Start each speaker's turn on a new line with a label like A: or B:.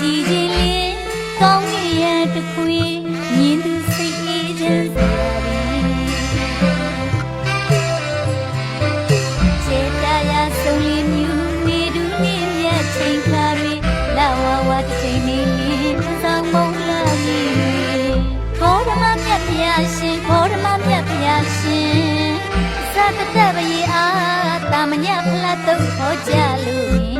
A: ဒီကြည်ချင်းလေးကောင်းကင်ရဲ့တစ်ခွေမြင်သူစိတ်အေးချမ်းစရာခြေတရာဆုံးလေးမြူနေတူနေမြတ်ချိန်ခါတွေလာဝဝတစ်ချိန်လေးလေးဆောင်မုံလာကြီးဘောဓမမြတ်ဖျားရှင်ဘောဓမမြတ်ဖျားရှင်သတ္တတပယေအားတာမညဖလားတုတ်ခေါ်ကြလို့ထိုနေ့အခါကိုပင်တာ